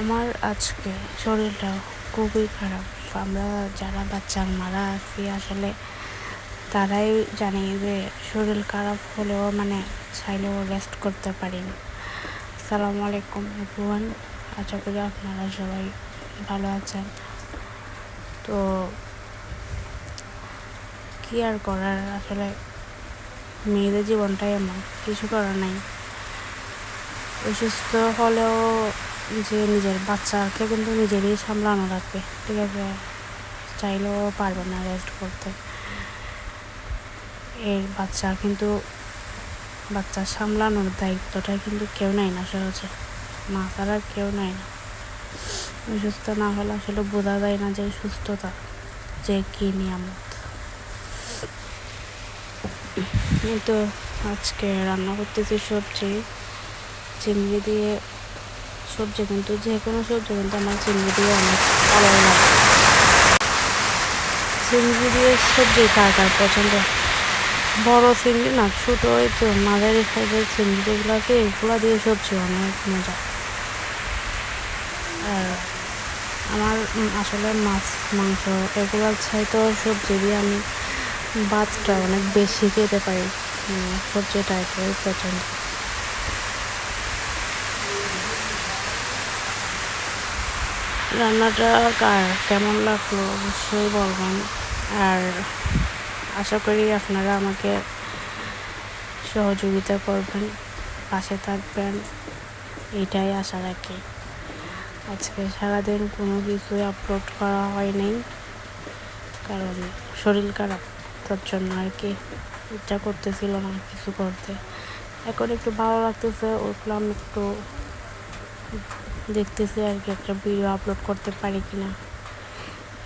আমার আজকে শরীরটা খুবই খারাপ। আমরা যারা বাচ্চা, মারা আছি আসলে তারাই জানে যে শরীর খারাপ হলেও মানে চাইলেও রেস্ট করতে পারি আসসালামু আলাইকুম এভরিওয়ান আশা করি আপনারা সবাই ভালো আছেন। তো কি আর করার আসলে মেয়েদের জীবনটাই এমন, কিছু করার নাই। অসুস্থ হলেও যে নিজের বাচ্চাকে কিন্তু নিজেরই সামলানো লাগবে, ঠিক আছে? চাইলেও পারবে না রেস্ট করতে। এর বাচ্চা কিন্তু, বাচ্চা সামলানোর দায়িত্বটা কিন্তু কেউ নেয় না সহজে মা ছাড়া কেউ নেয় না। অসুস্থ না হলে আসলে বোঝা যায় না যে সুস্থতা, যে কী নিয়ামত। তো আজকে রান্না করতেছি সবজি, চিংড়ি দিয়ে সবজি কিন্তু যে কোনো সবজি কিন্তু আমার চিংড়ি দিয়ে অনেক ভালো লাগে চিংড়ি দিয়ে সবজি কার কার পছন্দ? বড় চিংড়ি না ছোটো ওই তো মাঝারি সাইজের চিংড়ি আছে এগুলো দিয়ে সবজি অনেক মজা। আর আমার আসলে মাছ মাংস এগুলোর চাইতেও সবজি দিয়ে আমি ভাতটা অনেক বেশি খেতে পারি। উম, সবজিটা একেবারে পছন্দ। রান্নাটা কার? কেমন লাগল? অবশ্যই বলবেন। আর আশা করি আপনারা আমাকে সহযোগিতা করবেন, পাশে থাকবেন। এটাই আশা রাখি। আজকে সারাদিন কোনো কিছুই আপলোড করা হয়নি, কারণ শরীর খারাপ, তার জন্য আর কি। ইচ্ছা করতেছিল না কিছু করতে। এখন একটু ভালো লাগতেছে, উঠলাম একটু। দেখতেছি আর কি একটা ভিডিও আপলোড করতে পারি কিনা।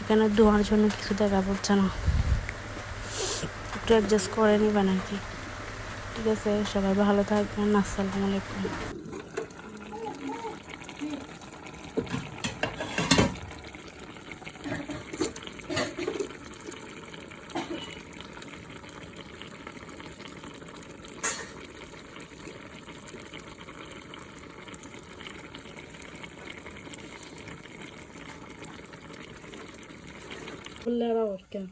এখানে ধোয়ার জন্য কিছু দেখা পড়ছে না। একটু অ্যাডজাস্ট করে নিবেন আর কি। ঠিক আছে, সবাই ভালো থাকবেন, আসসালামু আলাইকুম। പിള്ളേരെ ഓർക്കാം